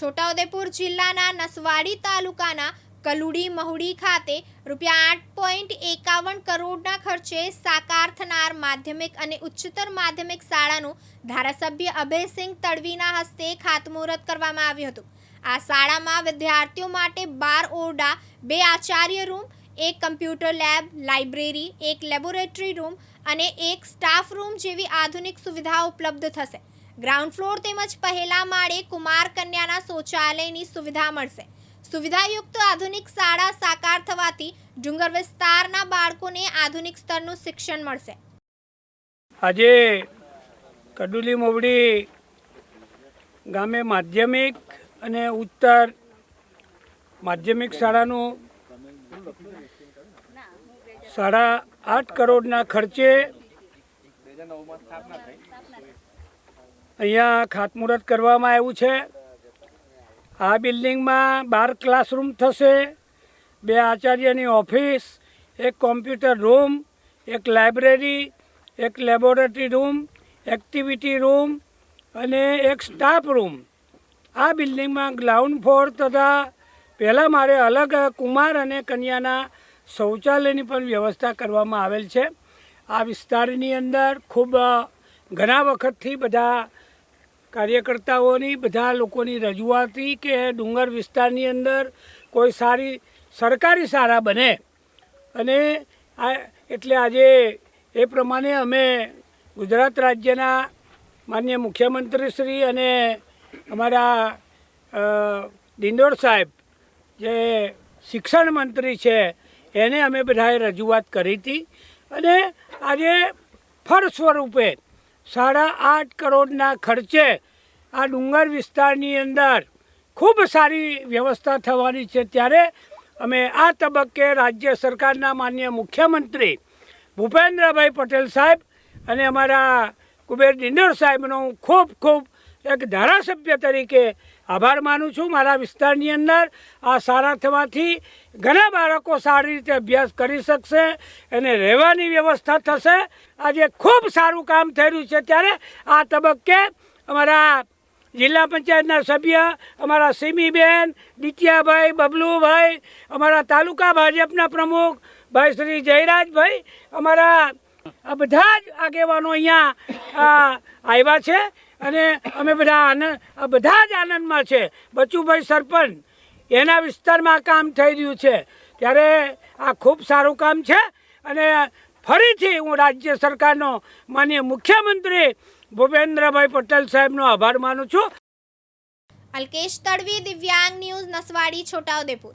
છોટાઉદેપુર જિલ્લાના નસવાડી તાલુકાના કલુડી મહુડી ખાતે રૂપિયા આઠ પોઈન્ટ એકાવન કરોડના ખર્ચે સાકાર થનાર માધ્યમિક અને ઉચ્ચતર માધ્યમિક શાળાનું ધારાસભ્ય અભયસિંહ તડવીના હસ્તે ખાતમુહૂર્ત કરવામાં આવ્યું હતું. આ શાળામાં વિદ્યાર્થીઓ માટે બાર ઓરડા, બે આચાર્ય રૂમ, એક કમ્પ્યુટર લેબ, લાઇબ્રેરી, એક લેબોરેટરી રૂમ અને એક સ્ટાફ રૂમ જેવી આધુનિક સુવિધાઓ ઉપલબ્ધ થશે. ગ્રાઉન્ડ ફ્લોર તેમજ પહેલા માળે કુમાર કન્યાના શૌચાલયની સુવિધા મળશે. સુવિધાયુક્ત આધુનિક શાળા સાકાર થવાથી ડુંગર વિસ્તારના બાળકોને આધુનિક સ્તરનું શિક્ષણ મળશે. આજે કડુલી મોવડી ગામે માધ્યમિક અને ઉત્તર માધ્યમિક શાળાનું સાડા આઠ કરોડના ખર્ચે અહીંયા ખાતમુહૂર્ત કરવામાં આવ્યું છે. આ બિલ્ડિંગમાં બાર ક્લાસરૂમ થશે, બે આચાર્યની ઓફિસ, એક કોમ્પ્યુટર રૂમ, એક લાઇબ્રેરી, એક લેબોરેટરી રૂમ, એક્ટિવિટી રૂમ અને એક સ્ટાફ રૂમ. આ બિલ્ડિંગમાં ગ્રાઉન્ડ ફ્લોર તથા પહેલાં મારે અલગ કુમાર અને કન્યાના શૌચાલયની પણ વ્યવસ્થા કરવામાં આવેલ છે. આ વિસ્તારની અંદર ખૂબ ઘણા વખતથી બધા કાર્યકર્તાઓની, બધા લોકોની રજૂઆત કે ડુંગર વિસ્તારની અંદર કોઈ સારી, સરકારી શાળા બને. અને આ, એટલે આજે એ પ્રમાણે અમે ગુજરાત રાજ્યના માન્ય મુખ્યમંત્રી શ્રી અને અમારા દિંડોર સાહેબ જે શિક્ષણ મંત્રી છે, એને અમે બધાએ રજૂઆત કરી હતી. અને આજે ફળ સ્વરૂપે સાડા આઠ કરોડના ખર્ચે આ ડુંગર વિસ્તારની અંદર ખૂબ સારી વ્યવસ્થા થવાની છે. ત્યારે અમે આ તબક્કે રાજ્ય સરકારના માન્ય મુખ્યમંત્રી ભૂપેન્દ્રભાઈ પટેલ સાહેબ અને અમારા કુબેર ડિંડોર સાહેબનો ખૂબ ખૂબ એક ધારાસભ્ય તરીકે આભાર માનું છું. મારા વિસ્તારની અંદર આ સારા થવાથી ઘણા બાળકો સારી રીતે અભ્યાસ કરી શકશે અને રહેવાની વ્યવસ્થા થશે. આજે ખૂબ સારું કામ થઈ છે. ત્યારે આ તબક્કે અમારા જિલ્લા પંચાયતના સભ્ય, અમારા સિમીબેન, દિત્યાભાઈ, બબલુભાઈ, અમારા તાલુકા ભાજપના પ્રમુખ ભાઈ શ્રી જયરાજભાઈ, અમારા બધા જ આગેવાનો અહીંયા આવ્યા છે. અને અમે બધા આનંદ બધા જ આનંદમાં છે. બચુભાઈ સરપંચ, એના વિસ્તારમાં કામ થઈ રહ્યું છે. ત્યારે આ ખૂબ સારું કામ છે અને ફરીથી હું રાજ્ય સરકારનો માનીય મુખ્યમંત્રી ભૂપેન્દ્રભાઈ પટેલ સાહેબનો આભાર માનું છું. અલ્કેશ તડવી, દિવ્યાંગ ન્યૂઝ, નસવાડી, છોટાઉદેપુર.